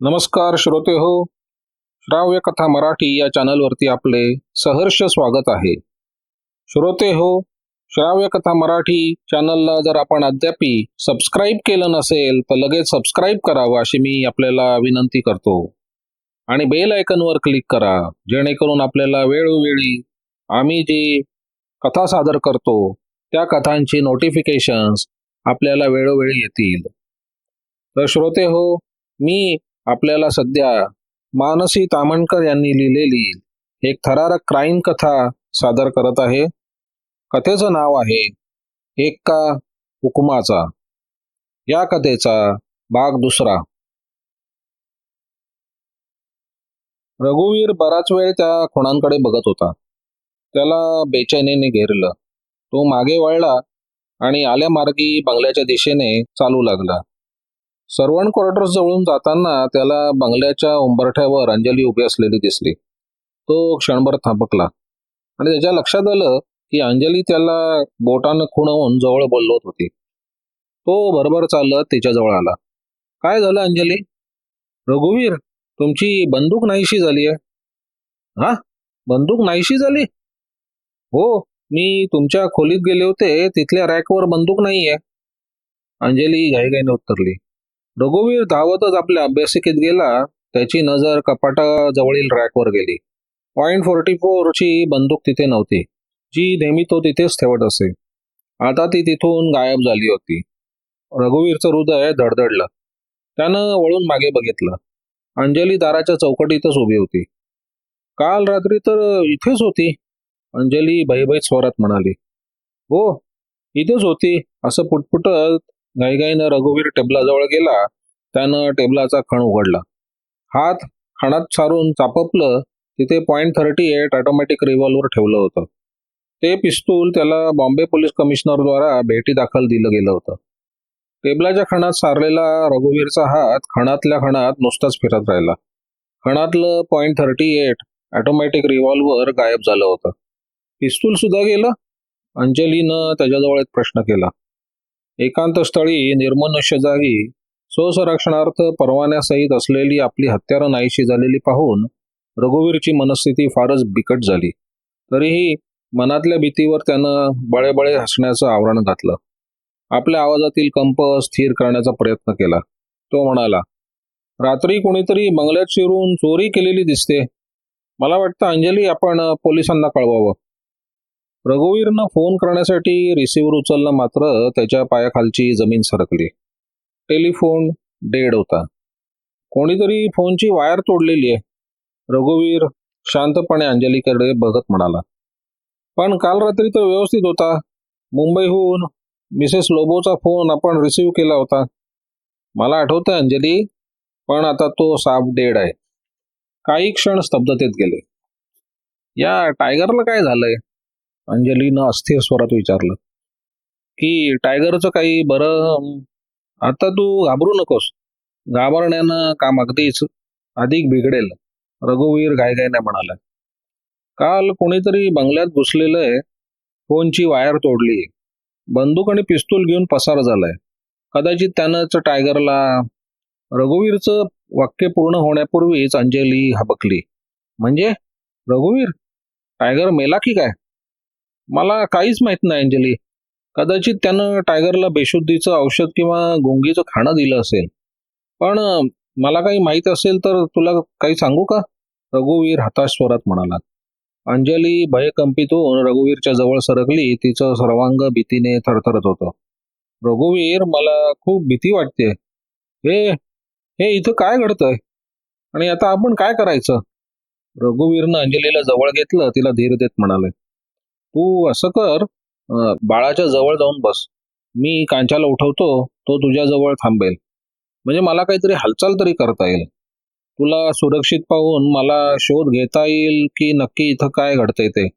नमस्कार श्रोते हो. श्राव्य कथा मराठी या चॅनलवरती आपले सहर्ष स्वागत आहे. श्रोते हो श्राव्य कथा मराठी चॅनलला जर आपण अद्यापी सबस्क्राईब केलं नसेल तर लगेच सबस्क्राईब करावं अशी मी आपल्याला विनंती करतो. आणि बेल आयकनवर क्लिक करा जेणेकरून आपल्याला वेळोवेळी आम्ही जी कथा सादर करतो त्या कथांची नोटिफिकेशन्स आपल्याला वेळोवेळी येतील. तर श्रोते हो मी आपल्याला सध्या मानसी तामणकर यांनी लिहिलेली एक थरारक क्राईम कथा सादर करत आहे. कथेचं नाव आहे एक्का हुकुमाचा या कथेचा भाग दुसरा. रघुवीर बराच वेळ त्या खुणांकडे बघत होता. त्याला बेचैनीने घेरलं. तो मागे वळला आणि आल्या मार्गी बंगल्याच्या दिशेने चालू लागला. सर्वण क्वार्टर्स जवळून जाताना त्याला बंगल्याच्या उंबरठ्यावर अंजली उभी असलेली दिसली. तो क्षणभर थांबकला. आणि त्याच्या लक्षात आलं की अंजली त्याला बोटानं खुणवून जवळ बोलवत होती. तो बरोबर चालत तिच्याजवळ आला. काय झालं अंजली? रघुवीर तुमची बंदूक नाहीशी झाली आहे. हा? बंदूक नाहीशी झाली? हो मी तुमच्या खोलीत गेले होते तिथल्या रॅकवर बंदूक नाहीये. अंजली घाईघाईने उत्तरली. रघुवीर धावतच आपल्या अभ्यासिकेत गेला त्याची नजर कपाटाजवळील रॅकवर गेली. पॉईंट फोर्टी फोरची बंदूक तिथे नव्हती जी नेहमी तो तिथेच ठेवत असे. आता ती तिथून गायब झाली होती. रघुवीरचं हृदय धडधडलं. त्यानं वळून मागे बघितलं. अंजली दाराच्या चौकटीतच उभी होती. काल रात्री तर इथेच होती. अंजली भयभयत स्वरात म्हणाली हो इथेच होती असं पुटपुटत घाईघाईनं रघुवीर टेबलाजवळ गेला त्यानं टेबलाचा खण उघडला. हात खणात सारून चापपलं तिथे point thirty eight automatic revolver ठेवलं होतं. ते पिस्तूल त्याला बॉम्बे पोलीस कमिशनरद्वारा भेटी दाखल दिलं गेलं होतं. टेबलाच्या खणात सारलेला रघुवीरचा हात खणातल्या खणात नुसताच फिरत राहिला. खणातलं point thirty eight automatic revolver गायब झालं होतं. पिस्तूल सुद्धा गेलं. अंजलीनं त्याच्याजवळ एक प्रश्न केला. एकांत स्थळी निर्मनुष्य जागी स्वसंरक्षणार्थ परवान्यासहित असलेली आपली हत्यारं नाहीशी झालेली पाहून रघुवीरची मनस्थिती फारच बिकट झाली. तरीही मनातल्या भीतीवर त्यानं बळेबळे हसण्याचं आवरण घातलं. आपल्या आवाजातील कंप स्थिर करण्याचा प्रयत्न केला. तो म्हणाला रात्री कोणीतरी बंगल्यात शिरून चोरी केलेली दिसते. मला वाटतं अंजली आपण पोलिसांना कळवावं. रघुवीरनं फोन करण्यासाठी रिसिव्हर उचलला मात्र त्याच्या पायाखालची जमीन सरकली. टेलिफोन डेड होता. कोणीतरी फोनची वायर तोडलेली आहे. रघुवीर शांतपणे अंजलीकडे बघत म्हणाला. पण काल रात्री तर व्यवस्थित होता. मुंबईहून मिसेस लोबोचा फोन आपण रिसिव्ह केला होता. मला आठवतं अंजली पण आता तो साप डेड आहे. काही क्षण स्तब्धतेत गेले. या टायगरला काय झालंय? अंजलीनं अस्थिर स्वरात विचारलं की टायगरचं काही बरं आता तू घाबरू नकोस. घाबरण्यानं काम अगदीच अधिक बिघडेल. रघुवीर घायघायने म्हणाला काल कोणीतरी बंगल्यात घुसलेलं फोनची वायर तोडली. बंदूक आणि पिस्तूल घेऊन पसार झालाय. कदाचित त्यानंच टायगरला रघुवीरचं वाक्य पूर्ण होण्यापूर्वीच अंजली हबकली. म्हणजे रघुवीर टायगर मेला की काय? मला काहीच माहीत नाही अंजली. कदाचित त्यानं टायगरला बेशुद्धीचं औषध किंवा गुंगीचं खाणं दिलं असेल. पण मला काही माहीत असेल तर तुला काही सांगू का? रघुवीर हताश स्वरात म्हणाला. अंजली भयकंपित होऊन रघुवीरच्या जवळ सरकली. तिचं सर्वांग भीतीने थरथरत होतं. रघुवीर मला खूप भीती वाटते हे हे इथं काय घडतंय? आणि आता आपण काय करायचं? रघुवीरनं अंजलीला जवळ घेतलं. तिला धीर देत म्हणाले. तू असं कर अं, बाळाच्या जवळ जाऊन बस. मी कांच्याला उठवतो तो तुझ्या जवळ थांबेल. म्हणजे मला काहीतरी हालचाल तरी करता येईल. तुला सुरक्षित पाहून मला शोध घेता येईल की नक्की इथं काय घडतंय ते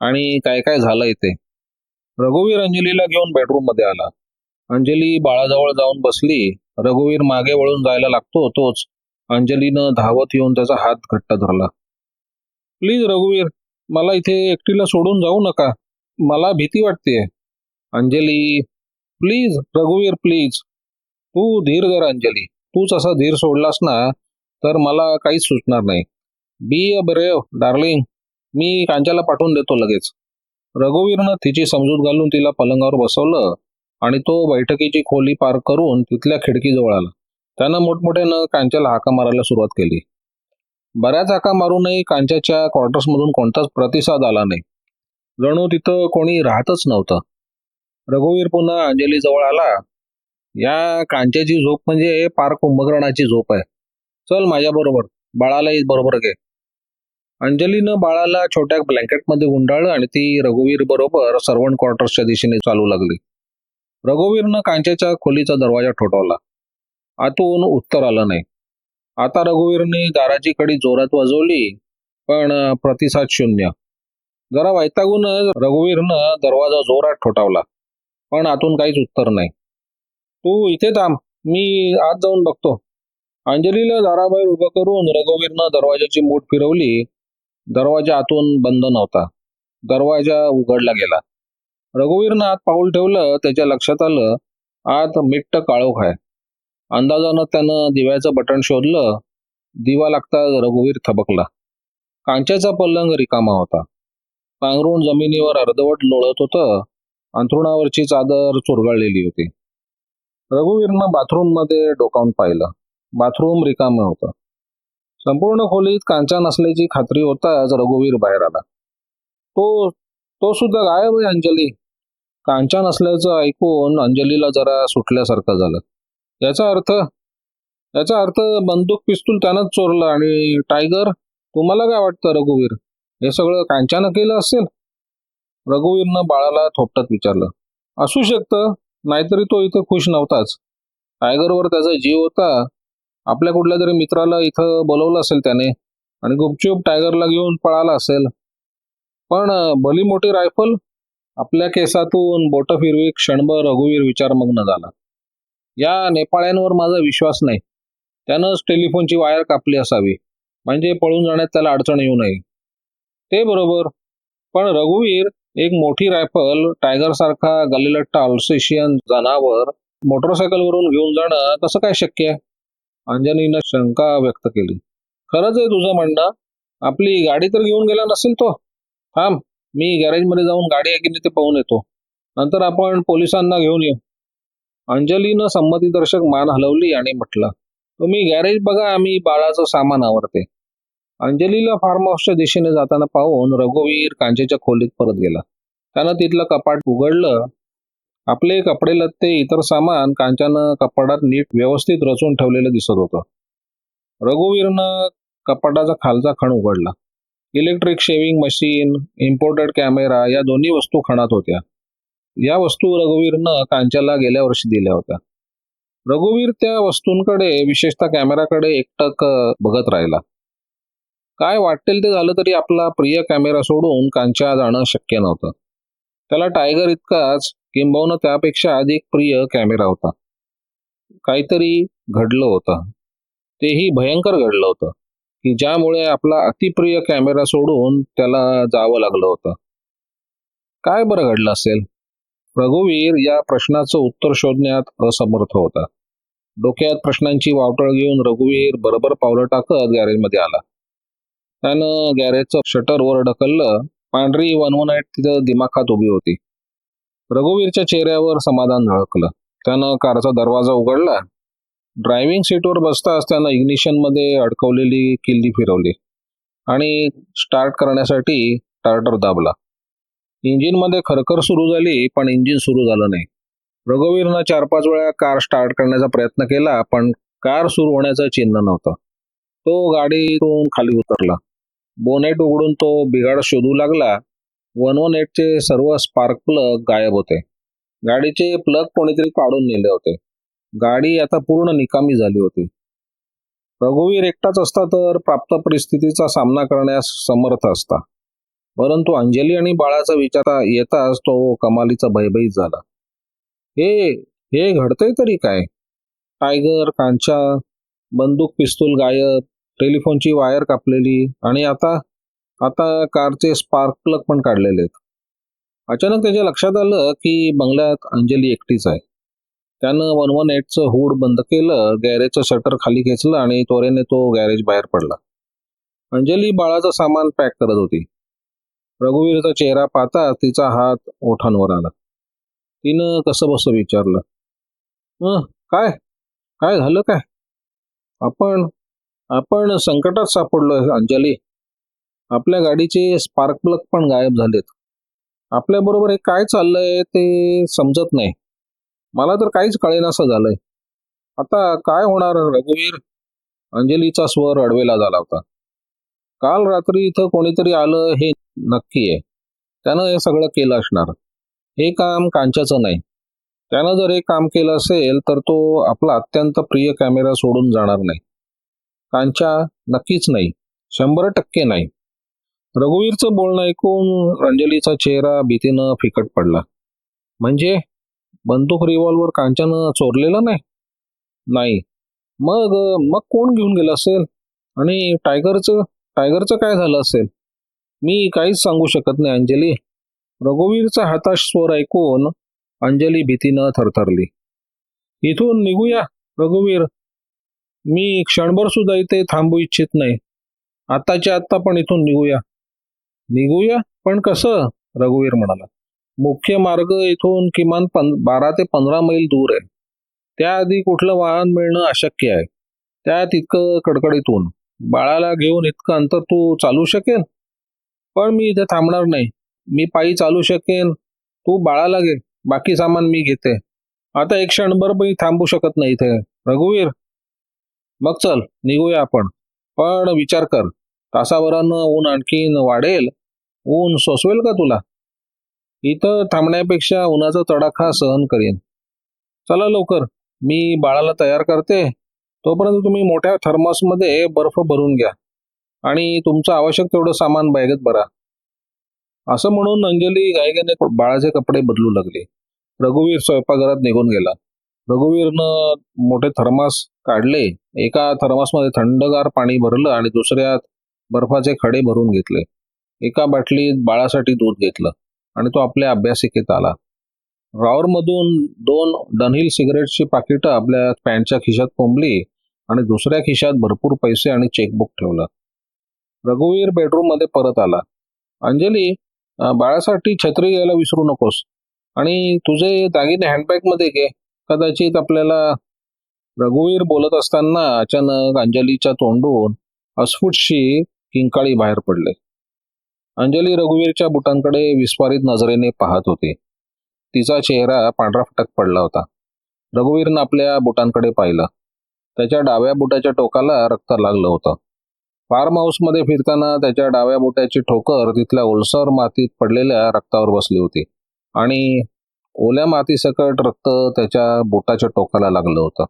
आणि काय काय झालंय ते. रघुवीर अंजलीला घेऊन बेडरूममध्ये आला. अंजली बाळाजवळ जाऊन बसली. रघुवीर मागे वळून जायला लागतो तोच अंजलीनं धावत येऊन त्याचा हात घट्ट धरला. प्लीज रघुवीर मला इथे एकटीला सोडून जाऊ नका. मला भीती वाटते अंजली प्लीज रघुवीर प्लीज तू धीर धर अंजली. तूच असा धीर सोडलास ना तर मला काहीच सुचणार नाही. बी अ ब्रेव डार्लिंग मी कांच्याला पाठवून देतो लगेच. रघुवीरनं तिची समजूत घालून तिला पलंगावर बसवलं आणि तो बैठकीची खोली पार करून तिथल्या खिडकीजवळ आला. त्यानं मोठमोठ्यानं कांच्याला हाका मारायला सुरुवात केली. बऱ्याच हाका मारूनही कांच्याच्या क्वार्टर्समधून कोणताच प्रतिसाद आला नाही. जणू तिथं कोणी राहतच नव्हतं. रघुवीर पुन्हा अंजली जवळ आला. या कांच्याची झोप म्हणजे पार कुंभकर्णाची झोप आहे. चल माझ्याबरोबर बाळालाही बरोबर घे. अंजलीनं बाळाला छोट्या ब्लँकेटमध्ये गुंडाळलं आणि ती रघुवीर बरोबर सर्वंट क्वार्टर्सच्या दिशेने चालू लागली. रघुवीरनं कांच्याच्या खोलीचा दरवाजा ठोठावला. आतून उत्तर आलं नाही. आता रघुवीरने दाराची कडी जोरात वाजवली पण प्रतिसाद शून्य. जरा वैतागून रघुवीरनं दरवाजा जोरात ठोठावला पण आतून काहीच उत्तर नाही. तू इथे थांब मी आत जाऊन बघतो. अंजलीला दाराबाहेर उभं करून रघुवीरनं दरवाजाची मूठ फिरवली. दरवाजा आतून बंद नव्हता. दरवाजा उघडला गेला. रघुवीरनं आत पाऊल ठेवलं त्याच्या लक्षात आलं आत मिट्ट काळोख आहे. अंदाजानं त्यानं दिव्याचं बटन शोधलं दिवा लागता रघुवीर थबकला. कांच्याचा पलंग रिकामा होता. पांघरून जमिनीवर अर्धवट लोळत होतं अंथरुणावरची चादर चुरगळलेली होती. रघुवीरनं बाथरूममध्ये डोकावून पाहिलं. बाथरूम रिकामं होतं. संपूर्ण खोलीत कांचा नसल्याची खात्री होताच रघुवीर बाहेर आला. तो तो सुद्धा गायब आहे अंजली. कांचा नसल्याचं ऐकून अंजलीला जरा सुटल्यासारखं झालं. याचा अर्थ याचा अर्थ बंदूक पिस्तूल त्यानंच चोरलं आणि टायगर तुम्हाला काय वाटतं रघुवीर? हे सगळं कांच्यानं केलं असेल? रघुवीरनं बाळाला थोपटत विचारलं. असू शकतं नाहीतरी तो इथं खुश नव्हताच. टायगरवर त्याचा जीव होता. आपल्या कुठल्या तरी मित्राला इथं बोलवलं असेल त्याने आणि गुपचूप टायगरला घेऊन पळाला असेल. पण भली मोठी रायफल आपल्या केसातून बोट फिरवी क्षणभर रघुवीर विचारमग्न झाला. या नेपाळ्यांवर माझा विश्वास नाही. त्यानंच टेलिफोनची वायर कापली असावी. म्हणजे पळून जाण्यात त्याला अडचण येऊ नये. ते बरोबर. पण रघुवीर एक मोठी रायफल टायगर सारखा गलिलट्टा अल्सेशियन जनावर मोटरसायकलवरून घेऊन जाणं कसं काय शक्य? आहे अंजनीनं शंका व्यक्त केली. खरंच आहे तुझं म्हणणं? आपली गाडी तर घेऊन गेला नसेल तो. थांब मी गॅरेजमध्ये जाऊन गाडी आहे की नाही ते पाहून येतो. नंतर आपण पोलिसांना घेऊन येऊ. अंजलीनं संमतीदर्शक मान हलवली आणि म्हटलं तुम्ही गॅरेज बघा आम्ही बाळाचं सामान आवरते. अंजलीला फार्म हाऊसच्या दिशेने जाताना पाहून रघुवीर कांचेच्या खोलीत परत गेला. त्यानं तिथलं कपाट उघडलं. आपले कपडे लत्ते इतर सामान कांच्यानं कपाटात नीट व्यवस्थित रचून ठेवलेलं दिसत होतं. रघुवीरनं कपाटाचा खालचा खण उघडला. Electric shaving machine imported camera या दोन्ही वस्तू खणात होत्या. या वस्तू रघुवीरनं कांच्याला गेल्या वर्षी दिल्या होत्या. रघुवीर त्या वस्तूंकडे विशेषतः कॅमेराकडे एकटक बघत राहिला. काय वाटेल ते झालं तरी आपला प्रिय कॅमेरा सोडून कांच्या जाणं शक्य नव्हतं. त्याला टायगर इतकाच किंबहुना त्यापेक्षा अधिक प्रिय कॅमेरा होता. काहीतरी घडलं होतं. तेही भयंकर घडलं होतं की ज्यामुळे आपला अतिप्रिय कॅमेरा सोडून त्याला जावं लागलं होतं. काय बरं घडलं असेल? रघुवीर या प्रश्नाचं उत्तर शोधण्यात असमर्थ होता. डोक्यात प्रश्नांची वावटळ घेऊन रघुवीर बरोबर पावलं टाकत गॅरेजमध्ये आला. त्यानं गॅरेजचं शटर वर ढकललं पांढरी वन वन एट तिथं दिमाखात उभी होती. रघुवीरच्या चेहऱ्यावर समाधान झळकलं. त्यानं कारचा दरवाजा उघडला. ड्रायव्हिंग सीटवर बसताच त्यानं इग्निशनमध्ये अडकवलेली किल्ली फिरवली आणि स्टार्ट करण्यासाठी स्टार्टर दाबला. इंजिनमध्ये खरखर सुरू झाली पण इंजिन सुरू झालं नाही. रघुवीरनं चार पाच वेळा कार स्टार्ट करण्याचा प्रयत्न केला पण कार सुरू होण्याचं चिन्ह नव्हतं. तो गाडीतून खाली उतरला. बोनेट उघडून तो बिघाड शोधू लागला. वन वन एटचे सर्व स्पार्क प्लग गायब होते. गाडीचे प्लग कोणीतरी काढून नेले होते. गाडी आता पूर्ण निकामी झाली होती. रघुवीर एकटाच असता तर प्राप्त परिस्थितीचा सामना करण्यास समर्थ असता. परंतु अंजली आणि बाळाचा विचार येताच तो कमालीचा भयभीत झाला. हे हे घडतंय तरी काय? टायगर कांचा बंदूक पिस्तूल गायब टेलिफोनची वायर कापलेली आणि आता आता कारचे स्पार्क प्लग पण काढलेले आहेत. अचानक त्याच्या लक्षात आलं की बंगल्यात अंजली एकटीच आहे. त्यानं वन वन एटचं हुड बंद केलं गॅरेजचं शटर खाली खेचलं आणि त्वरेने तो गॅरेज बाहेर पडला. अंजली बाळाचं सामान पॅक करत होती. रघुवीरचा चेहरा पाहता तिचा हात ओठांवर आला. तिनं कसं बसं विचारलं? काय? काय झालं काय? आपण आपण संकटात सापडलोय अंजली. आपल्या गाडीचे स्पार्क प्लग पण गायब झालेत. आपल्याबरोबर हे काय चाललंय ते समजत नाही. मला तर काहीच कळेनासं झालंय. आता काय होणार रघुवीर? अंजलीचा स्वर अडवेला झाला होता. काल रात्री इथं कोणीतरी आलं हे नक्की आहे. त्यानं हे सगळं केलं असणार. हे काम कांच्याचं नाही. त्यानं जर हे काम केलं असेल तर तो आपला अत्यंत प्रिय कॅमेरा सोडून जाणार नाही. कांच्या नक्कीच नाही. शंभर टक्के नाही. रघुवीरचं बोलणं ऐकून रंजलीचा चेहरा भीतीनं फिकट पडला. म्हणजे? बंदूक रिव्हॉल्वर कांच्यानं चोरलेलं नाही? नाही. मग मग कोण घेऊन गेलं असेल? आणि टायगरचं टायगरचं काय झालं असेल? मी काहीच सांगू शकत नाही अंजली. रघुवीरचा हताश स्वर ऐकून अंजली भीतीनं थरथरली. इथून निघूया रघुवीर. मी क्षणभर सुद्धा इथे थांबू इच्छित नाही. आत्ताच्या आत्ता पण इथून निघूया. निघूया? पण कसं? रघुवीर म्हणाला. मुख्य मार्ग इथून किमान पं बारा ते पंधरा मैल दूर आहे. त्याआधी कुठलं वाहन मिळणं अशक्य आहे. त्यात इतकं कडकडीतून बाळाला घेऊन इतकं अंतर तू चालू शकेल पण मी इथे थांबणार नाही. मी पायी चालू शकेन. तू बाळाला घे. बाकी सामान मी घेते. आता एक क्षणभर मी थांबू शकत नाही इथे. रघुवीर. मग चल निघूया आपण. पण विचार कर. तासाभरानं ऊन आणखीन वाढेल. ऊन सोसवेल का तुला? इथं थांबण्यापेक्षा उन्हाचा तडाखा सहन करीन. चला लवकर. मी बाळाला तयार करते. तोपर्यंत तुम्ही मोठ्या थर्मसमध्ये बर्फ भरून घ्या. आणि तुमचं आवश्यक तेवढं सामान बॅगेत भरा. असं म्हणून अंजली गायगाने बाळाचे कपडे बदलू लागले. रघुवीर स्वयंपाकघरात निघून गेला. रघुवीरनं मोठे थर्मास काढले. एका थर्मासमध्ये थंडगार पाणी भरलं आणि दुसऱ्यात बर्फाचे खडे भरून घेतले. एका बाटलीत बाळासाठी दूध घेतलं आणि तो आपल्या अभ्यासिकेत आला. ड्रॉवरमधून दोन डनहिल सिगरेटची पाकिटं आपल्या पॅन्टच्या खिशात कोंबली आणि दुसऱ्या खिशात भरपूर पैसे आणि चेकबुक ठेवलं. रघुवीर बेडरूममध्ये परत आला. अंजली बाळासाठी छत्री घ्यायला विसरू नकोस. आणि तुझे दागिने हँडबॅगमध्ये घे. कदाचित आपल्याला रघुवीर बोलत असताना अचानक अंजलीच्या तोंडून अस्फुटशी किंकाळी बाहेर पडले. अंजली रघुवीरच्या बुटांकडे विस्फारित नजरेने पाहत होती. तिचा चेहरा पांढरा फटक पडला होता. रघुवीरनं आपल्या बुटांकडे पाहिलं. त्याच्या डाव्या बुटाच्या टोकाला रक्त लागलं होतं. फार्म हाऊसमध्ये फिरताना त्याच्या डाव्या बोटाची ठोकर तिथल्या ओलसर मातीत पडलेल्या रक्तावर बसली होती. आणि ओल्या मातीसकट रक्त त्याच्या बोटाच्या टोकाला लागलं होतं.